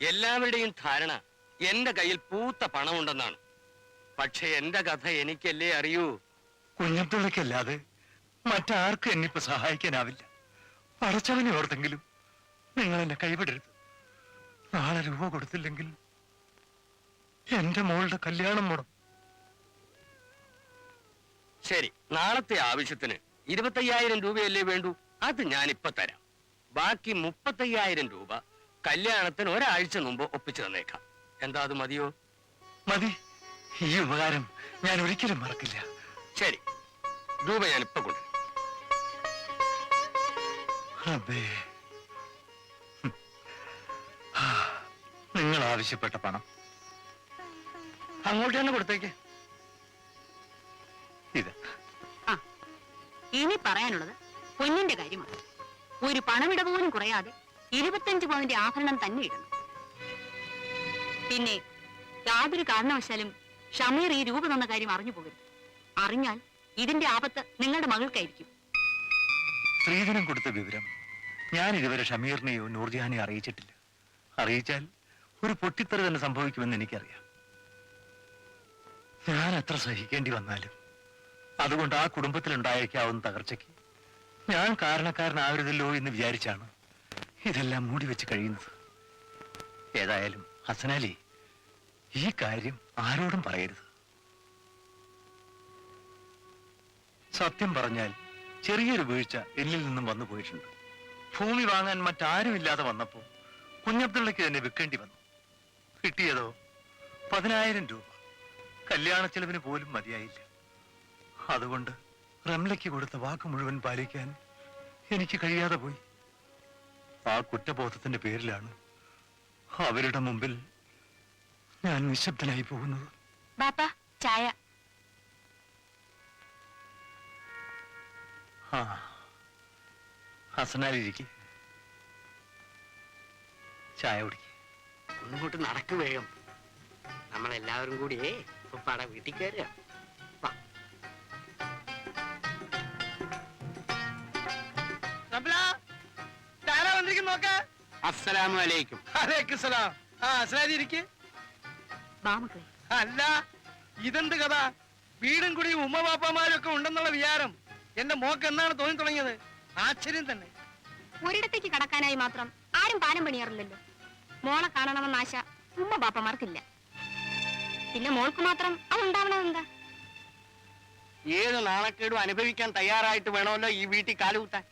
എല്ലാവരുടെയും ധാരണ എന്റെ കയ്യിൽ പൂത്ത പണമുണ്ടെന്നാണ്. പക്ഷെ എന്റെ കഥ എനിക്കല്ലേ അറിയൂ? കുഞ്ഞബ്ദുള്ളക്കല്ലാതെ മറ്റാർക്കും എന്നിപ്പോ സഹായിക്കാനാവില്ല. പടച്ചവനെ ഓർത്തെങ്കിലും നിങ്ങൾ എന്നെ കൈവിടരുത്. നാളെ രൂപ കൊടുത്തില്ലെങ്കിൽ എന്റെ മോളുടെ കല്യാണം മുടം. ശരി നാളത്തെ ആവശ്യത്തിന് ഇരുപത്തയ്യായിരം രൂപയല്ലേ വേണ്ടു? അത് ഞാൻ ഇപ്പൊ തരാം. ബാക്കി മുപ്പത്തയ്യായിരം രൂപ കല്യാണത്തിന് ഒരാഴ്ച മുമ്പ് ഒപ്പിച്ചു തന്നേക്കാം. എന്താ അത് മതിയോ? മതി. ഈ ഉപകാരം ഞാൻ ഒരിക്കലും മറക്കില്ല. ശരി. രൂപ ഞാൻ ഇപ്പൊ കൊണ്ടുവരും. അബേ. നിങ്ങൾ ആവശ്യപ്പെട്ട പണം. അങ്ങോട്ട് തന്നെ കൊടുത്തേക്ക്. ഇത്. ആ ഇനി പറയാനുള്ളത് പൊന്നിന്റെ കാര്യമാണ്. ഒരു പണമിട പോലും കുറയാതെ ഇരുപത്തഞ്ച് പവന്റെ ആഭരണം തന്നെ ഇടണം. പിന്നെ യാതൊരു കാരണവശാലും ഷമീർ ഈ രൂപ തന്ന കാര്യം അറിഞ്ഞു പോകരുത്. അറിഞ്ഞാൽ ഇതിന്റെ ആപത്ത് നിങ്ങളുടെ മകൾക്കായിരിക്കും. സ്ത്രീധനം കൊടുത്ത വിവരം ഞാൻ ഇതുവരെ ഷമീറിനെയോ നൂർജഹാനെയോ അറിയിച്ചിട്ടില്ല. അറിയിച്ചാൽ ഒരു പൊട്ടിത്തെറി തന്നെ സംഭവിക്കുമെന്ന് എനിക്കറിയാം. ഞാൻ എത്ര സഹിക്കേണ്ടി വന്നാലും അതുകൊണ്ട് ആ കുടുംബത്തിലുണ്ടായേക്കാവുന്ന തകർച്ചയ്ക്ക് ഞാൻ കാരണക്കാരനാവരുതല്ലോ എന്ന് വിചാരിച്ചാണ് ഇതെല്ലാം മൂടി വെച്ച് കഴിയുന്നത്. ഏതായാലും ഹസനാലി ഈ കാര്യം ആരോടും പറയരുത്. സത്യം പറഞ്ഞാൽ ചെറിയൊരു വീഴ്ച എന്നിൽ നിന്നും വന്നു പോയിട്ടുണ്ട്. ഭൂമി വാങ്ങാൻ മറ്റാരുമില്ലാതെ വന്നപ്പോൾ കുഞ്ഞബ്ദുള്ളക്ക് തന്നെ വിൽക്കേണ്ടി വന്നു. കിട്ടിയതോ പതിനായിരം രൂപ. കല്യാണ ചെലവിന് പോലും മതിയായില്ല. അതുകൊണ്ട് റംലയ്ക്ക് കൊടുത്ത വാക്ക് മുഴുവൻ പാലിക്കാൻ എനിക്ക് കഴിയാതെ പോയി. ആ കുറ്റബോധത്തിന്റെ പേരിലാണ് അവരുടെ മുമ്പിൽ ഞാൻ നിശബ്ദനായി പോകുന്നത്. ബാപ്പ ചായ. ഹസനാലിരിക്കെ. ചായ കുടിക്ക്. ഒന്നിങ്ങോട്ട് നടക്ക് വേഗം. നമ്മളെല്ലാവരും കൂടിയേ ഉപ്പാടെ വീട്ടിൽ കയറുക. അസ്സലാമു അലൈക്കും ആ ഇരിക്ക് ബാമക്കളെ അല്ല ഇതെന്ത് കഥ? വീടും കൂടി ഉമ്മ പാപ്പമാരും ഒക്കെ ഉണ്ടെന്നുള്ള വിചാരം എന്റെ മോക്ക് എന്നാണ് തോന്നി തുടങ്ങിയത് ആശ്ചര്യം തന്നെ. ഒരിടത്തേക്ക് കടക്കാനായി മാത്രം ആരും പാനം പണിയാറില്ലല്ലോ. മോളെ കാണണമെന്ന ആശ ഉമ്മ ബാപ്പമാർക്കില്ല പിന്നെ മോൾക്ക് മാത്രം അതുണ്ടാവണമെന്താ ഏത് നാണക്കേടും അനുഭവിക്കാൻ തയ്യാറായിട്ട് വേണമല്ലോ ഈ വീട്ടിൽ കാലുകുത്താൻ.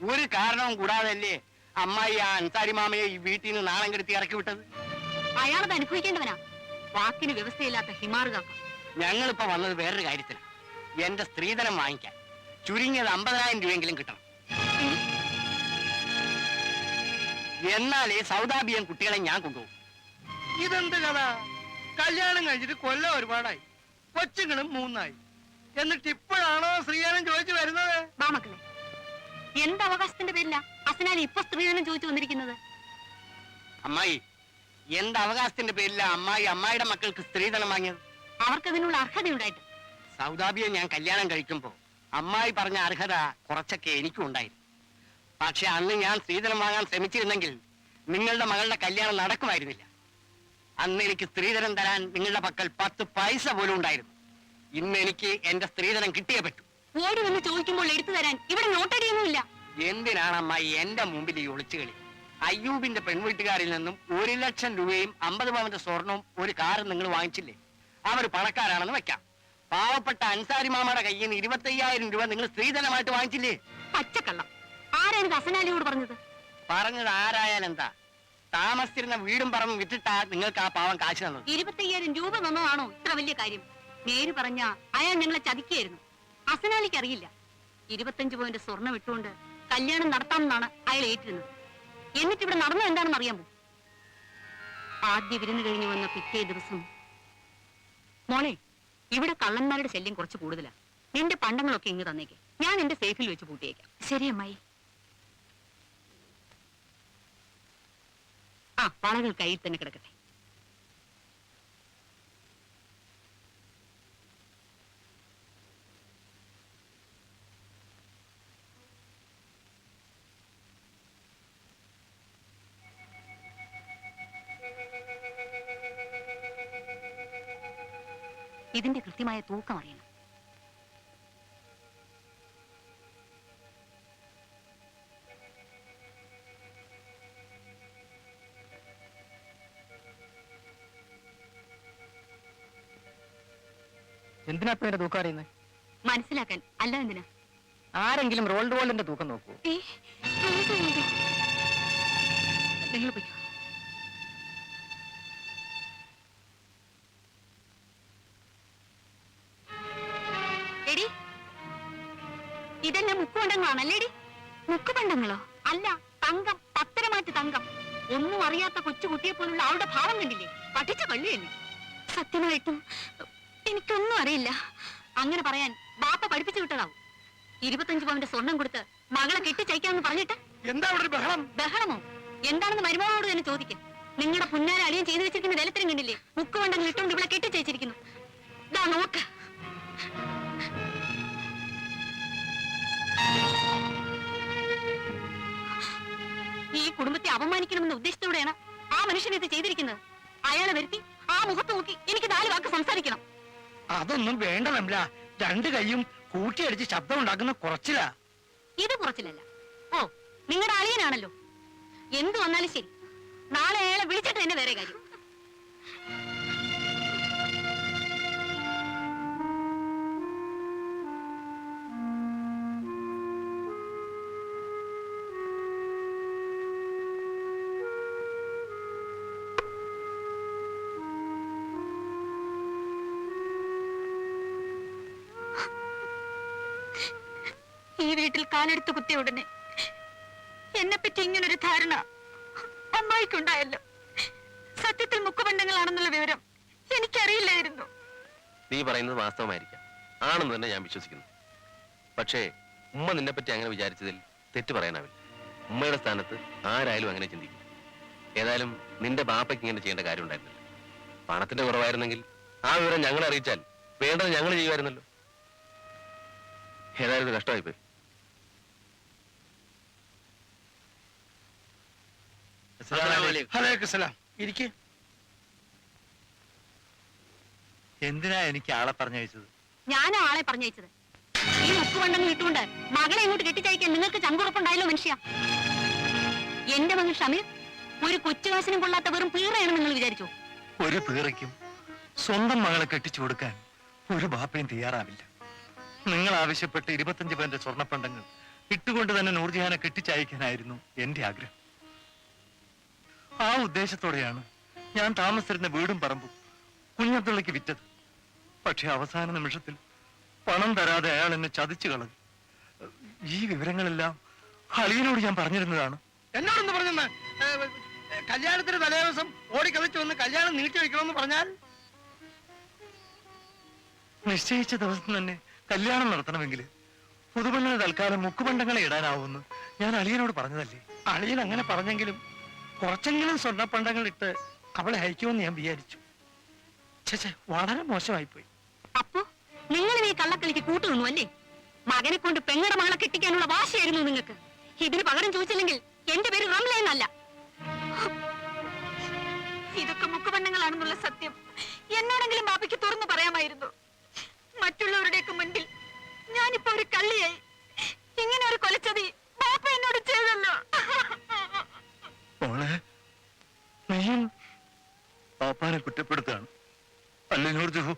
ഒരു കാരണവും കൂടാതല്ലേ അമ്മായി ആ അൻസാരി മാമയെ ഈ വീട്ടിൽ നിന്ന് നാണം കെടുത്തി ഇറക്കി വിട്ടത്? അയാളത് അനുഭവിക്കേണ്ടവനാ? വാക്കിന് വ്യവസ്ഥയില്ലാത്ത ഹിമാറുക ഞങ്ങളിപ്പോ വന്നത് വേറൊരു കാര്യത്തിന് എന്റെ സ്ത്രീധനം വാങ്ങിക്കാൻ. ചുരുങ്ങിയത് അമ്പതിനായിരം രൂപയെങ്കിലും കിട്ടണം. എന്നാലേ സൗദാബിയൻ കുട്ടികളെ ഞാൻ കൊണ്ടുപോകും. ഇതെന്ത് കഥ? കല്യാണം കഴിച്ചിട്ട് കൊല്ലം ഒരുപാടായി. കൊച്ചുങ്ങളും മൂന്നായി. എന്നിട്ട് ഇപ്പോഴാണോ ശ്രീകാരം ചോദിച്ചു വരുന്നത്? എന്ത് അവകാശത്തിന്റെ പേരില? അസനാൽ ഇപ്പൊ സ്ത്രീധനം ചോദിച്ചു വന്നിരിക്കുന്നത്? അമ്മായി എന്ത് അവകാശത്തിന്റെ പേരില അമ്മായി അമ്മായിയുടെ മക്കൾക്ക് സ്ത്രീധനം വാങ്ങിയത്? അവർക്കതിനുള്ള അർഹതയുണ്ടായിട്ട്. സൗദാബിയെ ഞാൻ കല്യാണം കഴിക്കുമ്പോ അമ്മായി പറഞ്ഞ അർഹത കുറച്ചൊക്കെ എനിക്കും ഉണ്ടായിരുന്നു. പക്ഷെ അന്ന് ഞാൻ സ്ത്രീധനം വാങ്ങാൻ ശ്രമിച്ചിരുന്നെങ്കിൽ നിങ്ങളുടെ മകളുടെ കല്യാണം നടക്കുമായിരുന്നില്ല. അന്ന് എനിക്ക് സ്ത്രീധനം തരാൻ നിങ്ങളുടെ പക്കൽ പത്ത് പൈസ പോലും ഉണ്ടായിരുന്നു. ഇന്ന് എനിക്ക് എന്റെ സ്ത്രീധനം കിട്ടിയേ പറ്റൂ. ഓടി വന്ന് ചോദിക്കുമ്പോൾ എടുത്തു തരാൻ ഇവിടെ നോട്ടടിയൊന്നുമില്ല. എന്തിനാണ് അമ്മായി എന്റെ മുമ്പിൽ ഈ ഒളിച്ചുകളി അയ്യൂബിന്റെ പെൺവീട്ടുകാരിൽ നിന്നും ഒരു ലക്ഷം രൂപയും അമ്പത് പവന്റെ സ്വർണവും ഒരു കാറും നിങ്ങൾ വാങ്ങിച്ചില്ലേ? അവർ പണക്കാരാണെന്ന് വെക്കാം. പാവപ്പെട്ട അൻസാരി മാമയുടെ കയ്യിൽ നിന്ന് ഇരുപത്തയ്യായിരം രൂപ നിങ്ങൾ സ്ത്രീധനമായിട്ട് വാങ്ങിച്ചില്ലേ? പച്ചക്കള്ളം. ആരായിരുന്നു അസനാലിയോട് പറഞ്ഞത്? പറഞ്ഞത് ആരായാലെന്താ താമസിച്ചിരുന്ന വീടും പറമ്പും വിറ്റിട്ടാ നിങ്ങൾക്ക് ആ പാവം കാശ് തന്നത്. ഇരുപത്തയ്യായിരം രൂപ തന്നതാണോ ഇത്ര വലിയ കാര്യം? നേര് പറഞ്ഞ അയാൾ ഞങ്ങളെ ചതിക്കായിരുന്നു അസനാലിക്ക് അറിയില്ല. ഇരുപത്തഞ്ച് പോയിന്റ് സ്വർണം ഇട്ടുകൊണ്ട് കല്യാണം നടത്താമെന്നാണ് അയാൾ ഏറ്റിരുന്നത്. എന്നിട്ട് ഇവിടെ നടന്നത് എന്താണെന്ന് അറിയാമോ ആദ്യ വിരുന്ന് കഴിഞ്ഞു വന്ന പിറ്റേ ദിവസം മോളെ ഇവിടെ കള്ളന്മാരുടെ ശല്യം കുറച്ച് കൂടുതലാ. നിന്റെ പണ്ടങ്ങളൊക്കെ ഇങ്ങ് തന്നേക്കെ. ഞാൻ എന്റെ സേഫിൽ വെച്ച് പൂട്ടിയേക്കാം. ശരി അമ്മായി. ആ വളകൾ കയ്യിൽ തന്നെ കിടക്കട്ടെ. ഇതിന്റെ കൃത്യമായ തൂക്കം അറിയണം. എന്തിനാ ഇപ്പൊ തൂക്കം അറിയുന്നത് മനസ്സിലാക്കാൻ. അല്ല എന്തിനാ? ആരെങ്കിലും റോൾഡ് ഗോൾഡിന്റെ തൂക്കം നോക്കൂ. നിങ്ങൾ പോയിക്കോ മുക്കുപണ്ടങ്ങളോ അല്ല തങ്കം പത്തരമാറ്റ് തങ്കം. ഒന്നും അറിയാത്ത കൊച്ചു കുട്ടിയെ പോലുള്ള അവളുടെ ഭാവം കണ്ടില്ലേ? പഠിച്ച കള്ളി തന്നെ സത്യമായിട്ടും എനിക്കൊന്നും അറിയില്ല. അങ്ങനെ പറയാൻ ബാപ്പ പഠിപ്പിച്ചു വിട്ടതാവും. ഇരുപത്തഞ്ച് പവന്റെ സ്വർണം കൊടുത്ത് മകളെ കെട്ടിച്ചയക്കാമെന്ന് പറഞ്ഞിട്ട്? എന്താ അവിടെ ബഹളം? ബഹളമോ? എന്താണെന്ന് മരുമകളോട് തന്നെ ചോദിക്കും. നിങ്ങളുടെ പുന്നാര അളിയൻ ചെയ്തു വെച്ചിരിക്കുന്ന ദലത്തിനും കണ്ടില്ലേ? മുക്കുകൊണ്ടങ്ങ് ഇട്ടുകൊണ്ട് ഇവിടെ കെട്ടിച്ചയച്ചിരിക്കുന്നു. ഇതാ നോക്ക്. കുടുംബത്തെ അപമാനിക്കണമെന്ന ഉദ്ദേശത്തോടെയാണ് ആ മനുഷ്യൻ ഇത് ചെയ്തിരിക്കുന്നത്. അയാളെ വരുത്തി ആ മുഖത്ത് നോക്കി എനിക്ക് നാല് വാക്ക് സംസാരിക്കണം. അതൊന്നും വേണ്ട നമ്മള രണ്ട് കൈയും കൂട്ടിയടിച്ച് ശബ്ദം ഉണ്ടാക്കുന്ന കുറച്ചിലാ. ഇത് കുറച്ചിലല്ല. ഓ നിങ്ങളുടെ അളിയനാണല്ലോ. എന്ത് വന്നാലും ശരി. നാളെ അയാളെ വിളിച്ചിട്ട് തന്നെ വേറെ കാര്യം. ഈ വീട്ടിൽ കാലെടുത്ത് കുത്തിയ ഉടനെ എന്നെ പറ്റി ഇങ്ങനൊരു ധാരണ അമ്മായിക്കുണ്ടായല്ലോ. സത്യത്തിൽ മുക്കുബന്ധങ്ങളാണെന്നുള്ള വിവരം എനിക്കറിയില്ലായിരുന്നു. നീ പറയുന്നത് വാസ്തവമായിരിക്കാം. ആണെന്ന് തന്നെ ഞാൻ വിശ്വസിക്കുന്നു. പക്ഷേ ഉമ്മ നിന്നെ പറ്റി അങ്ങനെ വിചാരിച്ചതിൽ തെറ്റ് പറയാനാവില്ല. ഉമ്മയുടെ സ്ഥാനത്ത് ആരായാലും അങ്ങനെ ചിന്തിക്കും. ഏതായാലും നിന്റെ ബാപ്പയ്ക്ക് ഇങ്ങനെ ചെയ്യേണ്ട കാര്യം ഉണ്ടായിരുന്നില്ല. പണത്തിന്റെ കുറവായിരുന്നെങ്കിൽ ആ വിവരം ഞങ്ങളെ അറിയിച്ചാൽ വേണ്ടത് ഞങ്ങൾ ചെയ്യുമായിരുന്നല്ലോ. ഏതായാലും കഷ്ടമായിപ്പോയി അലൈക്കും സലാം ഇരിക്ക്. എന്തിനാ എനിക്ക് ആളെ പറഞ്ഞയച്ചത്? ഞാനും ആളെ പറഞ്ഞയച്ചത്. ഈ മുക്കുവണ്ടങ്ങൾ ഇട്ടുകൊണ്ട് മകളെ ഇങ്ങോട്ട് കെട്ടിച്ചയക്കാൻ നിങ്ങൾക്ക് ചങ്കുറപ്പുണ്ടായല്ലോ മനുഷ്യ. എന്റെ മകൻ ഷമീർ ഒരു കൊച്ചുകാശനും കൊള്ളാത്ത വെറും പീറയാണ് നിങ്ങൾ വിചാരിച്ചു? ഒരു പീറയ്ക്കും സ്വന്തം മകളെ കെട്ടിച്ചു കൊടുക്കാൻ ഒരു ബാപ്പയും തയ്യാറാവില്ല. നിങ്ങൾ ആവശ്യപ്പെട്ട് ഇരുപത്തഞ്ച് പേരുടെ സ്വർണപ്പണ്ടങ്ങൾ ഇട്ടുകൊണ്ട് തന്നെ നൂർജഹാനെ കെട്ടിച്ചയക്കാനായിരുന്നു എന്റെ ആഗ്രഹം. ആ ഉദ്ദേശത്തോടെയാണ് ഞാൻ താമസിച്ചിരുന്ന വീടും പറമ്പും കുഞ്ഞത്തുള്ളിക്ക് വിറ്റത്. പക്ഷെ അവസാന നിമിഷത്തിൽ പണം തരാതെ അയാൾ എന്നെ ചതിച്ചു കളഞ്ഞു. ഈ വിവരങ്ങളെല്ലാം അളിയനോട് ഞാൻ പറഞ്ഞിരുന്നതാണ്. എന്നോടൊന്ന് പറഞ്ഞെന്ന്. കല്യാണത്തിന് തലേദിവസം ഓടിക്കളിച്ചു വന്ന് കല്യാണം നീട്ടി വെക്കണമെന്ന് പറഞ്ഞാൽ? നിശ്ചയിച്ച ദിവസം തന്നെ കല്യാണം നടത്തണമെങ്കിൽ പുതുപെണ്ണിന് തൽക്കാലം മുക്കുപണ്ടങ്ങളെ ഇടാനാവുമെന്ന് ഞാൻ അളിയനോട് പറഞ്ഞതല്ലേ? അളിയൻ അങ്ങനെ പറഞ്ഞെങ്കിലും കുറച്ചെങ്കിലും സ്വർണപ്പണ്ടങ്ങൾ ഇട്ട് അവളെ അയക്കുമെന്ന് ഞാൻ വിചാരിച്ചു. ചേച്ചേ വളരെ മോശമായി പോയി അപ്പോ നിങ്ങൾ ഈ കള്ളക്കളിക്ക് കൂട്ടുനിന്നു അല്ലേ? മകനെ കൊണ്ട് പെങ്ങടെ മകളെ കെട്ടിക്കാനുള്ള വാശിയായിരുന്നു നിങ്ങൾക്ക്. ഇതിന് പകരം ചോദിച്ചില്ലെങ്കിൽ എന്റെ പേര് റംല എന്നല്ല. ഇതൊക്കെ മുക്കുപണ്ണങ്ങളാണെന്നുള്ള സത്യം. എന്നാണെങ്കിലും ബാബയ്ക്ക് തുറന്നു പറയാമായിരുന്നു. മറ്റുള്ളവരുടെയൊക്കെ മുൻപിൽ ഞാനിപ്പോ ഒരു കള്ളിയായി ഇങ്ങനെ ഒരു കൊലച്ചതി ബാപ്പ എന്നോട് ചെയ്തല്ലോ മോളെ നീയും പാപ്പാനെ കുറ്റപ്പെടുത്താണ് അല്ലേ നൂർജുഹു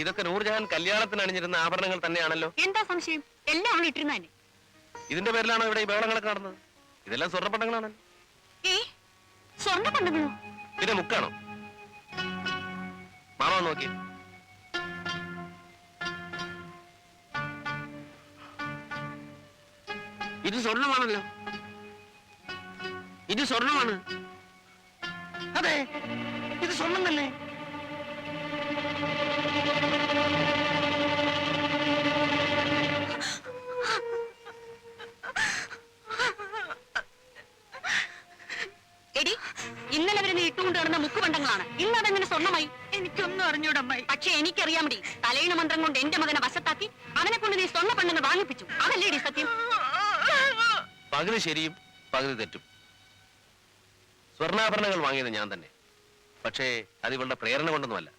ഇതൊക്കെ നൂർജഹാൻ കല്യാണത്തിന് അണിഞ്ഞിരുന്ന ആഭരണങ്ങൾ തന്നെയാണല്ലോ. എന്താ സംശയം? എല്ലാം അവൾ ഇട്ടിരുന്ന ഇതിന്റെ പേരിലാണോ ഇവിടെ ഈ ബഹളങ്ങളൊക്കെ നടന്നത്? ഇതെല്ലാം സ്വർണപ്പണ്ടങ്ങളാണല്ലോ സ്വർണപ്പണ്ടങ്ങളോ? സ്വർണ പണ്ടങ്ങളോ പിന്നെ മുക്കാണോ? മാമ നോക്കി ഇത് സ്വർണമാണല്ലോ. ഇത് സ്വർണമാണ്. അതെ ഇത് സ്വർണം തന്നെ എടി ഇന്നലെ വരെ നീ ഇട്ടുകൊണ്ട് കിടന്ന മുക്കുപണ്ടങ്ങളാണ് ഇന്ന് അതെങ്ങനെ സ്വർണമായി എനിക്ക് എനിക്കൊന്നും അറിഞ്ഞൂടമ്മായി. പക്ഷെ എനിക്കറിയാമടി തലയിണ മന്ത്രം കൊണ്ട് എന്റെ മകനെ വശത്താക്കി അവനെ കൊണ്ട് നീ സ്വർണ പണ്ടെന്ന് വാങ്ങിപ്പിച്ചു. അതല്ലേടി സത്യം? പകുതി ശരിയും പകുതി തെറ്റും. സ്വർണാഭരണങ്ങൾ വാങ്ങിയത് ഞാൻ തന്നെ. പക്ഷേ അത് ഇവളുടെ പ്രേരണ കൊണ്ടൊന്നുമല്ല.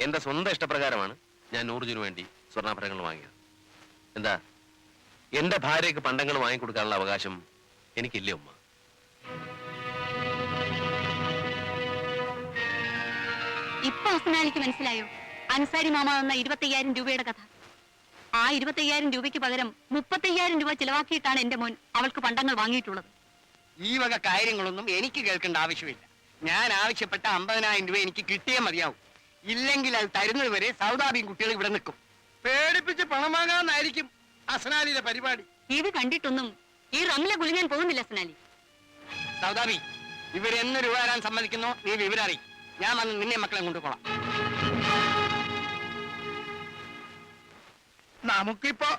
എന്റെ സ്വന്തം ഇഷ്ടപ്രകാരമാണ് ഞാൻ നൂറുജിനു വേണ്ടി സ്വർണാഭരണങ്ങൾ വാങ്ങിയത്. എന്താ? എന്റെ ഭാര്യയ്ക്ക് പണ്ടങ്ങൾ വാങ്ങിക്കൊടുക്കാനുള്ള അവകാശം എനിക്കില്ലേ ഉമ്മ? ഇപ്പൊ മനസ്സിലായോ? അൻസാരി മാമ തന്ന ഇരുപത്തയ്യായിരം രൂപയുടെ കഥ. ആ ഇരുപത്തയ്യായിരം രൂപയ്ക്ക് പകരം മുപ്പത്തയ്യായിരം രൂപ ചിലവാക്കിയിട്ടാണ് എന്റെ മോൻ അവൾക്ക് പണ്ടങ്ങൾ വാങ്ങിയിട്ടുള്ളത്. ഈ വക കാര്യങ്ങളൊന്നും എനിക്ക് കേൾക്കേണ്ട ആവശ്യമില്ല. ഞാൻ ആവശ്യപ്പെട്ട അമ്പതിനായിരം രൂപ എനിക്ക് കിട്ടിയേ മതിയാവും. ഇല്ലെങ്കിൽ അത് തരുന്നത് വരെ സൗദാബിയും കുട്ടികൾ ഇവിടെ നിൽക്കും. പേടിപ്പിച്ച് പണം വാങ്ങാന്നായിരിക്കും അസനാലിയുടെ പരിപാടി. ഇത് കണ്ടിട്ടൊന്നും ഈ റംല കുലുങ്ങാൻ പോകുന്നില്ല അസനാലി. സൗദാബി ഇവരെന്ന് രൂപ തരാൻ സമ്മതിക്കുന്നോ? നീ വിവരം അറിയി ഞാൻ വന്ന് നിന്നെ മക്കളെ കൊണ്ടുപോകാം നമുക്കിപ്പോ